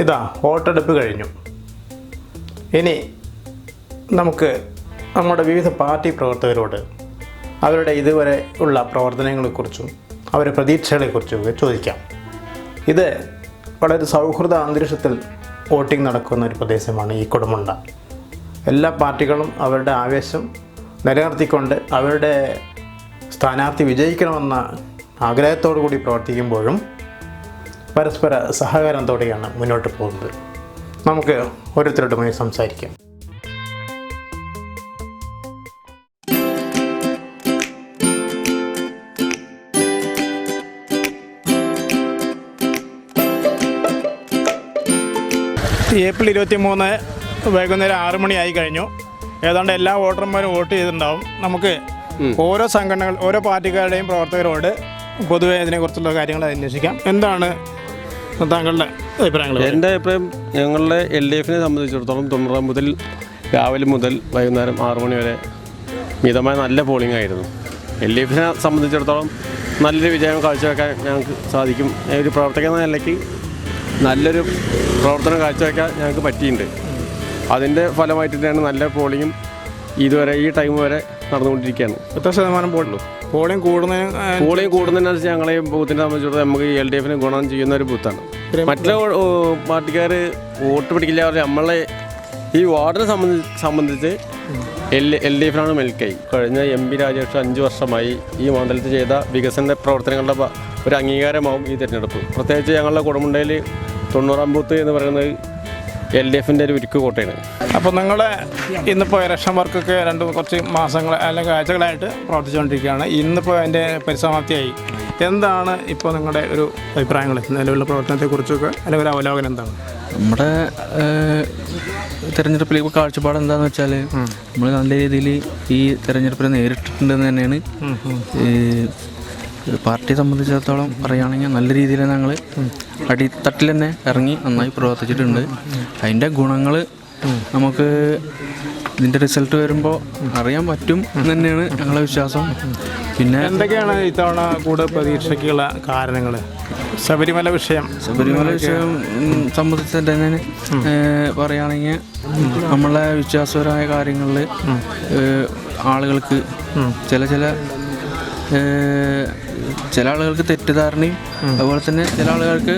ഇതാ വോട്ടെടുപ്പ് കഴിഞ്ഞു. ഇനി നമുക്ക് നമ്മുടെ വിവിധ പാർട്ടി പ്രവർത്തകരോട് അവരുടെ ഇതുവരെ ഉള്ള പ്രവർത്തനങ്ങളെക്കുറിച്ചും അവരുടെ പ്രതീക്ഷകളെക്കുറിച്ചും ചോദിക്കാം. ഇത് വളരെ സൗഹൃദ അന്തരീക്ഷത്തിൽ വോട്ടിംഗ് നടക്കുന്ന ഒരു പ്രദേശമാണ് ഈ കൊടുമുണ്ട. എല്ലാ പാർട്ടികളും അവരുടെ ആവേശം നിലനിർത്തിക്കൊണ്ട് അവരുടെ സ്ഥാനാർത്ഥി വിജയിക്കണമെന്ന ആഗ്രഹത്തോടു കൂടി പ്രവർത്തിക്കുമ്പോഴും പരസ്പര സഹകരണത്തോടെയാണ് മുന്നോട്ട് പോകുന്നത്. നമുക്ക് ഓരോരുത്തരോടുമായി സംസാരിക്കാം. ഏപ്രിൽ ഇരുപത്തി മൂന്ന് വൈകുന്നേരം ആറു മണി ആയി കഴിഞ്ഞു. ഏതാണ്ട് എല്ലാ വോട്ടർമാരും വോട്ട് ചെയ്തിട്ടുണ്ടാവും. നമുക്ക് ഓരോ സംഘടനകൾ ഓരോ പാർട്ടിക്കാരുടെയും പ്രവർത്തകരോട് പൊതുവെ ഇതിനെക്കുറിച്ചുള്ള കാര്യങ്ങൾ അന്വേഷിക്കാം. എന്താണ് താങ്കളുടെ അഭിപ്രായങ്ങൾ എന്റെ അഭിപ്രായം ഞങ്ങളുടെ എൽ ഡി എഫിനെ സംബന്ധിച്ചിടത്തോളം തൊണ്ണൂറാം മുതൽ രാവിലെ മുതൽ വൈകുന്നേരം ആറു മണി വരെ മിതമായ നല്ല പോളിംഗ് ആയിരുന്നു. എൽ ഡി എഫിനെ സംബന്ധിച്ചിടത്തോളം നല്ലൊരു വിജയം കാഴ്ചവെക്കാൻ ഞങ്ങൾക്ക് സാധിക്കും. ഒരു പ്രവർത്തകൻ നിലയ്ക്ക് നല്ലൊരു പ്രവർത്തനം കാഴ്ചവെക്കാൻ ഞങ്ങൾക്ക് പറ്റിയിട്ടുണ്ട്. അതിന്റെ ഫലമായിട്ട് തന്നെയാണ് നല്ല പോളിങ്ങും ഇതുവരെ ഈ ടൈം വരെ നടന്നുകൊണ്ടിരിക്കുകയാണ്. എത്ര ശതമാനം പോളുള്ളൂ പോളിംഗ് കൂടുന്നതിന് പോളിംഗ് കൂടുന്നതിനനുസരിച്ച് ഞങ്ങളെ ബൂത്തിനെ സംബന്ധിച്ചിടത്തോളം നമുക്ക് എൽ ഡി എഫിന് ഗുണം ചെയ്യുന്ന ഒരു ബൂത്താണ്. മറ്റുള്ള പാർട്ടിക്കാർ വോട്ട് പിടിക്കില്ല അവർ നമ്മളെ ഈ വാർഡിനെ സംബന്ധിച്ച് സംബന്ധിച്ച് എൽ എൽ ഡി എഫിനാണ് മെൽക്കൈ കഴിഞ്ഞ എം പി രാജേഷ് അഞ്ച് വർഷമായി ഈ മണ്ഡലത്തിൽ ചെയ്ത വികസന പ്രവർത്തനങ്ങളുടെ ഒരു അംഗീകാരമാവും ഈ തിരഞ്ഞെടുപ്പ്. പ്രത്യേകിച്ച് ഞങ്ങളുടെ കുടുംബണ്ടയിൽ തൊണ്ണൂറാം ബൂത്ത് എന്ന് പറയുന്നത് എൽ ഡി എഫിന്റെ ഒരു ഉരുക്ക് കോട്ടയാണ്. അപ്പോൾ നിങ്ങൾ ഇന്നിപ്പോൾ ഇലക്ഷൻ വർക്കൊക്കെ രണ്ട് കുറച്ച് മാസങ്ങൾ അല്ലെങ്കിൽ ആഴ്ചകളായിട്ട് പ്രവർത്തിച്ചുകൊണ്ടിരിക്കുകയാണ്. ഇന്നിപ്പോൾ അതിന്റെ പരിസമാപ്തിയായി. എന്താണ് ഇപ്പോൾ നിങ്ങളുടെ ഒരു അഭിപ്രായങ്ങൾ? നിലവിലുള്ള പ്രവർത്തനത്തെക്കുറിച്ചൊക്കെ അല്ലെങ്കിൽ ഒരു അവലോകനം എന്താണ്? നമ്മുടെ തെരഞ്ഞെടുപ്പിൽ തെരഞ്ഞെടുപ്പിലെ ഇപ്പോൾ കാഴ്ചപ്പാട് എന്താണെന്ന് വെച്ചാൽ നമ്മൾ നല്ല രീതിയിൽ ഈ തെരഞ്ഞെടുപ്പിനെ നേരിട്ടിട്ടുണ്ടെന്ന് തന്നെയാണ് ഈ പാർട്ടിയെ സംബന്ധിച്ചിടത്തോളം പറയുകയാണെങ്കിൽ നല്ല രീതിയിൽ ഞങ്ങൾ അടിത്തട്ടിൽ തന്നെ ഇറങ്ങി നന്നായി പ്രവർത്തിച്ചിട്ടുണ്ട്. അതിന്റെ ഗുണങ്ങൾ നമുക്ക് ഇതിന്റെ റിസൾട്ട് വരുമ്പോൾ അറിയാൻ പറ്റും എന്ന് തന്നെയാണ് ഞങ്ങളുടെ വിശ്വാസം. പിന്നെ എന്തൊക്കെയാണ് ഇത്തവണ കൂടെ പ്രതീക്ഷയ്ക്കുള്ള കാരണങ്ങൾ? ശബരിമല വിഷയം. ശബരിമല വിഷയം സംബന്ധിച്ച് തന്നെ പറയുകയാണെങ്കിൽ നമ്മളെ വിശ്വാസപരമായ കാര്യങ്ങളിൽ ആളുകൾക്ക് ചില ചില ചില ആളുകൾക്ക് തെറ്റിദ്ധാരണയും അതുപോലെ തന്നെ ചില ആളുകൾക്ക്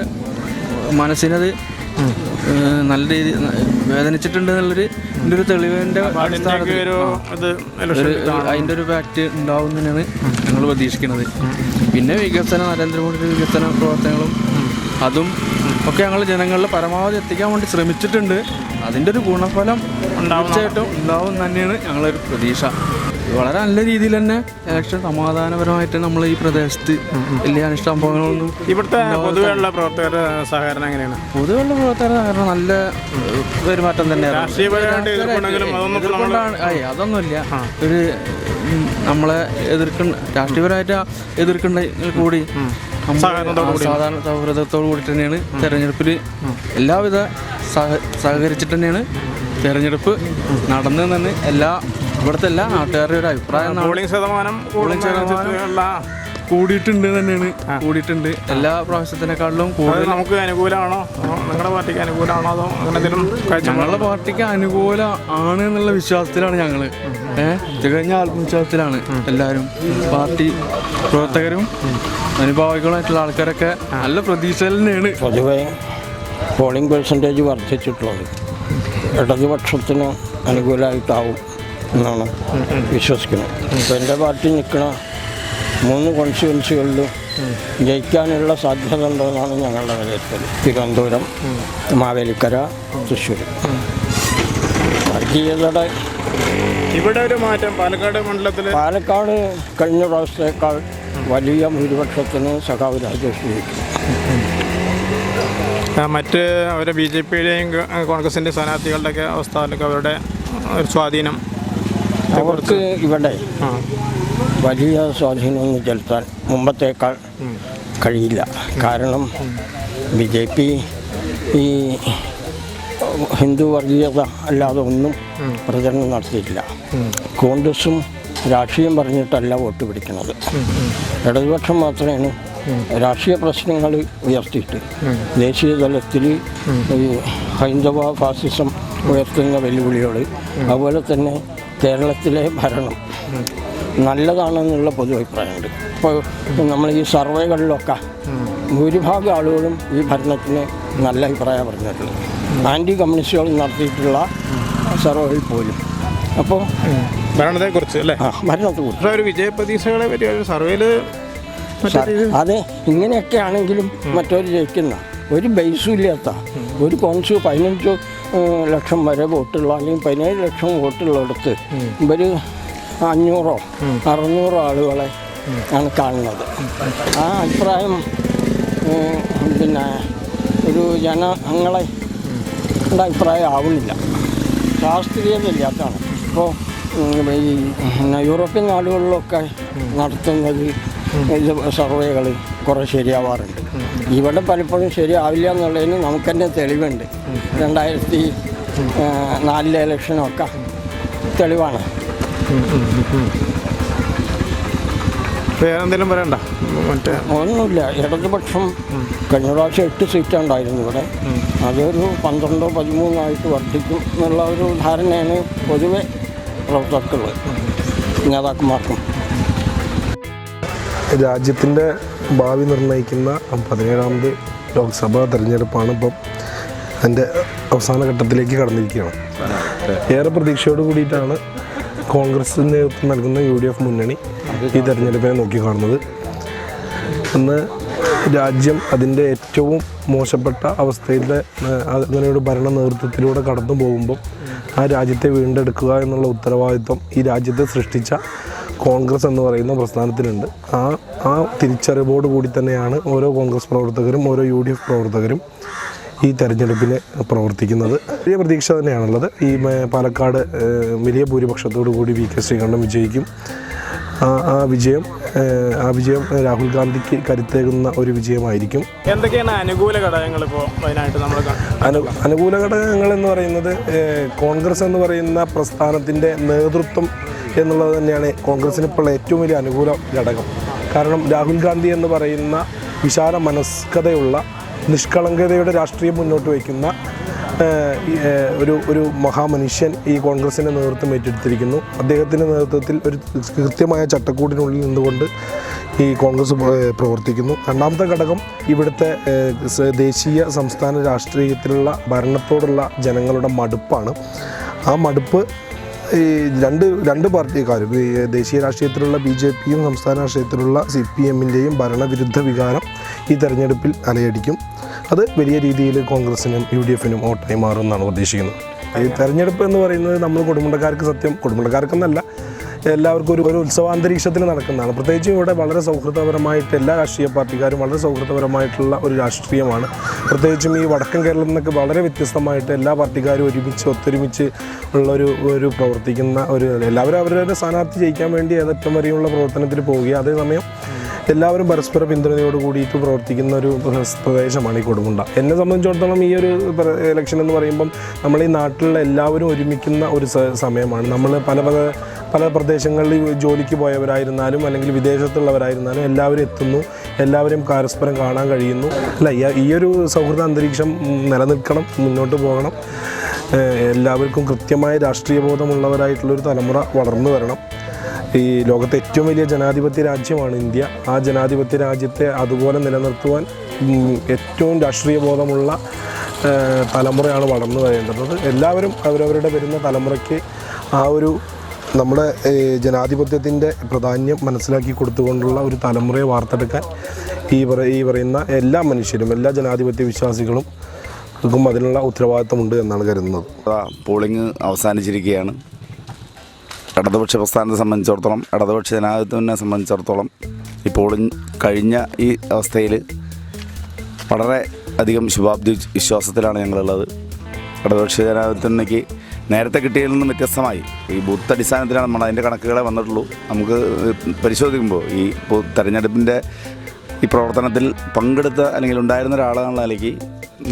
മനസ്സിനത് നല്ല രീതി വേദനിച്ചിട്ടുണ്ട് എന്നുള്ളൊരു എന്റെ ഒരു തെളിവിന്റെ ഒരു അതിന്റെ ഒരു ഫാക്ട് ഉണ്ടാവും തന്നെയാണ് ഞങ്ങൾ പ്രതീക്ഷിക്കുന്നത്. പിന്നെ വികസന നരേന്ദ്രമോദിയുടെ വികസന പ്രവർത്തനങ്ങളും അതും ഒക്കെ ഞങ്ങൾ ജനങ്ങളിൽ പരമാവധി എത്തിക്കാൻ വേണ്ടി ശ്രമിച്ചിട്ടുണ്ട്. അതിന്റെ ഒരു ഗുണഫലം തീർച്ചയായിട്ടും ഉണ്ടാവും തന്നെയാണ് ഞങ്ങളൊരു പ്രതീക്ഷ. വളരെ നല്ല രീതിയിൽ തന്നെ ഇലക്ഷൻ സമാധാനപരമായിട്ട് നമ്മൾ ഈ പ്രദേശത്ത് വലിയ അനുഷ്ഠാനങ്ങളൊന്നും ഇവിടുത്തെ പൊതുവെയുള്ള പ്രവർത്തകരുടെ സഹകരണം എങ്ങനെയാണ്? പൊതുവെയുള്ള പ്രവർത്തകർ സഹകരണം നല്ല പെരുമാറ്റം തന്നെയാണ്. അതൊന്നുമില്ല. ഒരു നമ്മളെ എതിർക്കുന്ന രാഷ്ട്രീയപരമായിട്ട് എതിർക്കുന്ന കൂടി സാധാരണ സൗഹൃദത്തോടു കൂടി തന്നെയാണ് തെരഞ്ഞെടുപ്പിൽ എല്ലാവിധ സഹ സഹകരിച്ചിട്ട് തന്നെയാണ് തെരഞ്ഞെടുപ്പ് നടന്നു തന്നെ എല്ലാ ഇവിടുത്തെ എല്ലാ നാട്ടുകാരുടെ ഒരു അഭിപ്രായം. പോളിംഗ് ശതമാനം കൂടിയിട്ടുണ്ട് തന്നെയാണ്. കൂടിയിട്ടുണ്ട്. എല്ലാ പ്രാവശ്യത്തിനേക്കാളിലും കൂടുതൽ നമുക്ക് അനുകൂലമാണോ? നിങ്ങളുടെ പാർട്ടിക്ക് അനുകൂലമാണോ? അതോ അങ്ങനെ എന്തെങ്കിലും ഞങ്ങളുടെ പാർട്ടിക്ക് അനുകൂല ആണ് എന്നുള്ള വിശ്വാസത്തിലാണ് ഞങ്ങൾ തികഞ്ഞ ആത്മവിശ്വാസത്തിലാണ് എല്ലാവരും പാർട്ടി പ്രവർത്തകരും അനുഭാവികളായിട്ടുള്ള ആൾക്കാരൊക്കെ നല്ല പ്രതീക്ഷയിൽ തന്നെയാണ്. പൊതുവെ പോളിംഗ് പെർസെന്റേജ് വർദ്ധിച്ചിട്ടുള്ളത്. ഇടതുപക്ഷത്തിന് അനുകൂലമായിട്ടാവും എന്നാണ് വിശ്വസിക്കുന്നത്. ഇപ്പോൾ എന്റെ പാർട്ടി നിൽക്കുന്ന മൂന്ന് കോൺസ്റ്റിറ്റ്യുവൻസികളിലും ജയിക്കാനുള്ള സാധ്യത ഉണ്ടെന്നാണ് ഞങ്ങളുടെ വിലയിരുത്തൽ. തിരുവനന്തപുരം മാവേലിക്കര തൃശ്ശൂർ. വർഗീയതയുടെ ഇവിടെ ഒരു മാറ്റം പാലക്കാട് മണ്ഡലത്തിൽ പാലക്കാട് കഴിഞ്ഞ പ്രാവശ്യത്തേക്കാൾ വലിയ ഭൂരിപക്ഷത്തിന് സഖാവ് രാജേഷ് ജയിക്കും. മറ്റ് അവരെ ബി ജെ പിയുടെയും കോൺഗ്രസിന്റെ സ്ഥാനാർത്ഥികളുടെയൊക്കെ അവസ്ഥ അല്ലെങ്കിൽ അവരുടെ ഒരു സ്വാധീനം അവർക്ക് ഇവിടെ വലിയ സ്വാധീനം ചെലുത്താൻ മുമ്പത്തേക്കാൾ കഴിയില്ല. കാരണം ബി ജെ പി ഈ ഹിന്ദു വർഗീയത അല്ലാതെ ഒന്നും പ്രചരണം നടത്തിയിട്ടില്ല. കോൺഗ്രസും രാഷ്ട്രീയം പറഞ്ഞിട്ടല്ല വോട്ട് പിടിക്കുന്നത്. ഇടതുപക്ഷം മാത്രമാണ് രാഷ്ട്രീയ പ്രശ്നങ്ങൾ ഉയർത്തിയിട്ട് ദേശീയ തലത്തിൽ ഈ ഹൈന്ദവ ഫാസിസം ഉയർത്തുന്ന വെല്ലുവിളികൾ അതുപോലെ തന്നെ കേരളത്തിലെ ഭരണം നല്ലതാണെന്നുള്ള പൊതു അഭിപ്രായമുണ്ട് ഇപ്പോൾ നമ്മൾ ഈ സർവേകളിലൊക്കെ ഭൂരിഭാഗം ആളുകളും ഈ ഭരണത്തിന് നല്ല അഭിപ്രായം പറഞ്ഞിട്ടുള്ളത്. ആന്റി കമ്മ്യൂണിസ്റ്റുകൾ നടത്തിയിട്ടുള്ള സർവേകളിൽ പോലും. അപ്പോൾ ഭരണത്തെക്കുറിച്ച് അല്ലേ? ആ ഭരണത്തെക്കുറിച്ച്. ഒരു വിജയപ്രതീക്ഷകളെ പറ്റി ഒരു സർവേയിൽ അതെ ഇങ്ങനെയൊക്കെ ആണെങ്കിലും മറ്റൊരു ജയിക്കുന്ന ഒരു ബേസും ഇല്ലാത്ത ഒരു കോൺസ് പതിനഞ്ച് ലക്ഷം വരെ വോട്ടുള്ള അല്ലെങ്കിൽ പതിനേഴ് ലക്ഷം വോട്ടുള്ളിടത്ത് ഇവർ അഞ്ഞൂറോ അറുന്നൂറോ ആളുകളെ ആണ് കാണുന്നത്. ആ അഭിപ്രായം പിന്നെ ഒരു ജനങ്ങളെ അങ്ങളെ അഭിപ്രായം ആവുന്നില്ല ശാസ്ത്രീയതയില്ലാത്തതാണ് ഇപ്പോൾ ഈ പിന്നെ യൂറോപ്യൻ നാടുകളിലൊക്കെ നടത്തുന്നത് ഇത് സർവേകൾ കുറേ ശരിയാവാറുണ്ട്. ഇവിടെ പലപ്പോഴും ശരിയാവില്ല എന്നുള്ളതിന് നമുക്ക് തന്നെ തെളിവുണ്ട് രണ്ടായിരത്തി നാലിലെ ഇലക്ഷനൊക്കെ തെളിവാണ്. വേറെ എന്തെങ്കിലും പറയണ്ട. മറ്റേ ഒന്നുമില്ല. ഇടതുപക്ഷം കഴിഞ്ഞ പ്രാവശ്യം എട്ട് സീറ്റ് ഉണ്ടായിരുന്നു ഇവിടെ. അതൊരു പന്ത്രണ്ടോ പതിമൂന്നായിട്ട് വർദ്ധിക്കും എന്നുള്ള ഒരു ധാരണയാണ് പൊതുവെ പ്രവർത്തകർക്കുള്ളത്. നേതാക്കന്മാർക്കും. രാജ്യത്തിന്റെ ഭാവി നിർണയിക്കുന്ന പതിനേഴാമത് ലോക്സഭാ തെരഞ്ഞെടുപ്പാണ് ഇപ്പം അതിന്റെ അവസാന ഘട്ടത്തിലേക്ക് കടന്നിരിക്കുകയാണ്. ഏറെ പ്രതീക്ഷയോട് കൂടിയിട്ടാണ് കോൺഗ്രസ് നേതൃത്വം നൽകുന്ന യു ഡി എഫ് മുന്നണി. ഈ തെരഞ്ഞെടുപ്പിനെ നോക്കിക്കാണുന്നത് അന്ന് രാജ്യം അതിന്റെ ഏറ്റവും മോശപ്പെട്ട അവസ്ഥയിലെ അങ്ങനെയൊരു അങ്ങനെ ഭരണ നേതൃത്വത്തിലൂടെ കടന്നു പോകുമ്പോൾ ആ രാജ്യത്തെ വീണ്ടെടുക്കുക എന്നുള്ള ഉത്തരവാദിത്വം ഈ രാജ്യത്തെ സൃഷ്ടിച്ച കോൺഗ്രസ് എന്ന് പറയുന്ന പ്രസ്ഥാനത്തിനുണ്ട്. ആ ആ തിരിച്ചറിവോട് കൂടി തന്നെയാണ് ഓരോ കോൺഗ്രസ് പ്രവർത്തകരും ഓരോ യു ഡി എഫ് പ്രവർത്തകരും ഈ തെരഞ്ഞെടുപ്പിന് പ്രവർത്തിക്കുന്നത്. വലിയ പ്രതീക്ഷ തന്നെയാണുള്ളത്. ഈ പാലക്കാട് വലിയ ഭൂരിപക്ഷത്തോടു കൂടി വി കെ ശ്രീകണ്ഠൻ വിജയിക്കും. ആ ആ വിജയം ആ വിജയം രാഹുൽ ഗാന്ധിക്ക് കരുത്തേകുന്ന ഒരു വിജയമായിരിക്കും. എന്തൊക്കെയാണ് അനുകൂല ഘടകങ്ങൾ ഇപ്പോൾ അതിനായിട്ട് നമ്മൾ അനുകൂല ഘടകങ്ങൾ എന്ന് പറയുന്നത് കോൺഗ്രസ് എന്ന് പറയുന്ന പ്രസ്ഥാനത്തിന്റെ നേതൃത്വം എന്നുള്ളത് തന്നെയാണ് കോൺഗ്രസിന് ഇപ്പോൾ ഏറ്റവും വലിയ അനുകൂല ഘടകം. കാരണം രാഹുൽ ഗാന്ധി എന്ന് പറയുന്ന വിശാല മനസ്കതയുള്ള നിഷ്കളങ്കതയുടെ രാഷ്ട്രീയം മുന്നോട്ട് വയ്ക്കുന്ന ഒരു ഒരു മഹാമനുഷ്യൻ ഈ കോൺഗ്രസിന്റെ നേതൃത്വം ഏറ്റെടുത്തിരിക്കുന്നു. അദ്ദേഹത്തിന്റെ നേതൃത്വത്തിൽ ഒരു കൃത്യമായ ചട്ടക്കൂടിനുള്ളിൽ നിന്നുകൊണ്ട് ഈ കോൺഗ്രസ് പ്രവർത്തിക്കുന്നു. രണ്ടാമത്തെ ഘടകം ഇവിടുത്തെ ദേശീയ സംസ്ഥാന രാഷ്ട്രീയത്തിലുള്ള ഭരണത്തോടുള്ള ജനങ്ങളുടെ മടുപ്പാണ്. ആ മടുപ്പ് ഈ രണ്ട് രണ്ട് പാർട്ടിക്കാരും ഈ ദേശീയ രാഷ്ട്രീയത്തിലുള്ള ബി ജെ പിയും സംസ്ഥാന രാഷ്ട്രീയത്തിലുള്ള സി പി എമ്മിന്റെയും ഭരണവിരുദ്ധ വികാരം ഈ തെരഞ്ഞെടുപ്പിൽ അലയടിക്കും. അത് വലിയ രീതിയിൽ കോൺഗ്രസിനും യു ഡി എഫിനും വോട്ടായി മാറുമെന്നാണ് പ്രതീക്ഷിക്കുന്നത് ഈ തെരഞ്ഞെടുപ്പ് എന്ന് പറയുന്നത് നമ്മൾ കുടുംബക്കാർക്ക് സത്യം കുടുംബക്കാർക്കെന്നല്ല എല്ലാവർക്കും ഒരു ഒരു ഉത്സവാന്തരീക്ഷത്തിൽ നടക്കുന്നതാണ്. പ്രത്യേകിച്ചും ഇവിടെ വളരെ സൗഹൃദപരമായിട്ട് എല്ലാ രാഷ്ട്രീയ പാർട്ടിക്കാരും വളരെ സൗഹൃദപരമായിട്ടുള്ള ഒരു രാഷ്ട്രീയമാണ്. പ്രത്യേകിച്ചും ഈ വടക്കൻ കേരളത്തിൽ നിന്നൊക്കെ വളരെ വ്യത്യസ്തമായിട്ട് എല്ലാ പാർട്ടിക്കാരും ഒരുമിച്ച് ഒത്തൊരുമിച്ച് ഉള്ള ഒരു ഒരു പ്രവർത്തിക്കുന്ന ഒരു എല്ലാവരും അവരുടെ സ്ഥാനാർത്ഥി ജയിക്കാൻ വേണ്ടി ഏതറ്റം വരെയുള്ള പ്രവർത്തനത്തിൽ പോവുകയും അതേസമയം എല്ലാവരും പരസ്പര പിന്തുണയോട് കൂടിയിട്ട് പ്രവർത്തിക്കുന്ന ഒരു പ്രദേശമാണ് ഈ കൊടുമുണ്ട. എന്നെ സംബന്ധിച്ചിടത്തോളം ഈ ഒരു ഇലക്ഷൻ എന്ന് പറയുമ്പം നമ്മൾ ഈ നാട്ടിലുള്ള എല്ലാവരും ഒരുമിക്കുന്ന ഒരു സമയമാണ്. നമ്മൾ പല പല പല പ്രദേശങ്ങളിൽ ജോലിക്ക് പോയവരായിരുന്നാലും അല്ലെങ്കിൽ വിദേശത്തുള്ളവരായിരുന്നാലും എല്ലാവരും എത്തുന്നു. എല്ലാവരും പരസ്പരം കാണാൻ കഴിയുന്നു. അല്ല ഈ- ഒരു സൗഹൃദ അന്തരീക്ഷം നിലനിൽക്കണം മുന്നോട്ട് പോകണം. എല്ലാവർക്കും കൃത്യമായ രാഷ്ട്രീയ ബോധമുള്ളവരായിട്ടുള്ളൊരു തലമുറ വളർന്നു വരണം. ഈ ലോകത്തെ ഏറ്റവും വലിയ ജനാധിപത്യ രാജ്യമാണ് ഇന്ത്യ. ആ ജനാധിപത്യ രാജ്യത്തെ അതുപോലെ നിലനിർത്തുവാൻ ഏറ്റവും രാഷ്ട്രീയ ബോധമുള്ള തലമുറയാണ് വളർന്നു വരേണ്ടത്. എല്ലാവരും അവരവരുടെ വരുന്ന തലമുറയ്ക്ക് ആ ഒരു നമ്മുടെ ജനാധിപത്യത്തിന്റെ പ്രാധാന്യം മനസ്സിലാക്കി കൊടുത്തുകൊണ്ടുള്ള ഒരു തലമുറയെ വാർത്തെടുക്കാൻ ഈ ഈ പറയുന്ന എല്ലാ മനുഷ്യരും എല്ലാ ജനാധിപത്യ വിശ്വാസികളും അതിനുള്ള ഉത്തരവാദിത്തമുണ്ട് എന്നാണ് കരുതുന്നത്. പോളിംഗ് അവസാനിച്ചിരിക്കുകയാണ്. ഇടതുപക്ഷ പ്രസ്ഥാനത്തെ സംബന്ധിച്ചിടത്തോളം ഇടതുപക്ഷ ജനാധിപത്യത്തിനെ സംബന്ധിച്ചിടത്തോളം ഇപ്പോൾ കഴിഞ്ഞ ഈ അവസ്ഥയിൽ വളരെ അധികം ശുഭാപ്തി വിശ്വാസത്തിലാണ് ഞങ്ങളുള്ളത്. ഇടതുപക്ഷ ജനാധിപത്യത്തിലേക്ക് നേരത്തെ കിട്ടിയതിൽ നിന്നും വ്യത്യസ്തമായി ഈ ബൂത്ത് അടിസ്ഥാനത്തിലാണ് നമ്മൾ അതിന്റെ കണക്കുകളെ വന്നിട്ടുള്ളൂ. നമുക്ക് പരിശോധിക്കുമ്പോൾ ഈ തെരഞ്ഞെടുപ്പിന്റെ ഈ പ്രവർത്തനത്തിൽ പങ്കെടുത്ത അല്ലെങ്കിൽ ഉണ്ടായിരുന്ന ഒരാളെന്നുള്ള നിലയ്ക്ക്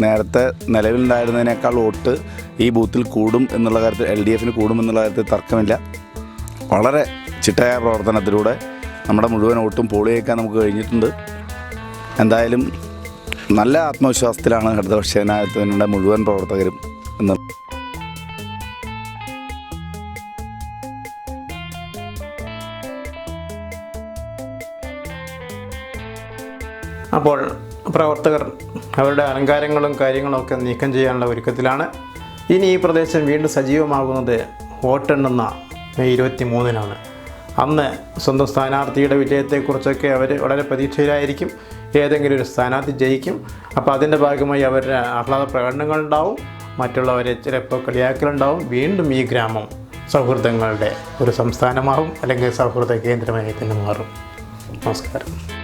നേരത്തെ നിലവിലുണ്ടായിരുന്നതിനേക്കാൾ വോട്ട് ഈ ബൂത്തിൽ കൂടും എന്നുള്ള കാര്യത്തിൽ എൽ ഡി എഫിന് കൂടും എന്നുള്ള കാര്യത്തിൽ തർക്കമില്ല. വളരെ ചിട്ടയായ പ്രവർത്തനത്തിലൂടെ നമ്മുടെ മുഴുവൻ ഒട്ടും പോളിയേക്കാൻ നമുക്ക് കഴിഞ്ഞിട്ടുണ്ട്. എന്തായാലും നല്ല ആത്മവിശ്വാസത്തിലാണ് ഇടതുപക്ഷ ജനാധിപത്യത്തിന്റെ മുഴുവൻ പ്രവർത്തകരും എന്ന് അപ്പോൾ പ്രവർത്തകർ അവരുടെ അലങ്കാരങ്ങളും കാര്യങ്ങളും ഒക്കെ നീക്കം ചെയ്യാനുള്ള ഒരുക്കത്തിലാണ്. ഇനി ഈ പ്രദേശം വീണ്ടും സജീവമാകുന്നത് വോട്ടെണ്ണുന്ന മെയ് ഇരുപത്തി മൂന്നിനാണ് അന്ന് സ്വന്തം സ്ഥാനാർത്ഥിയുടെ വിജയത്തെക്കുറിച്ചൊക്കെ അവർ വളരെ പ്രതീക്ഷയിലായിരിക്കും. ഏതെങ്കിലും ഒരു സ്ഥാനാർത്ഥി ജയിക്കും. അപ്പോൾ അതിന്റെ ഭാഗമായി അവരുടെ ആഹ്ലാദ പ്രകടനങ്ങളുണ്ടാവും മറ്റുള്ളവരെ ചിലപ്പോൾ കളിയാക്കലുണ്ടാവും. വീണ്ടും ഈ ഗ്രാമം സൗഹൃദങ്ങളുടെ ഒരു സംസ്ഥാനമാവും. അല്ലെങ്കിൽ സൗഹൃദ കേന്ദ്രമായി തന്നെ മാറും. നമസ്കാരം.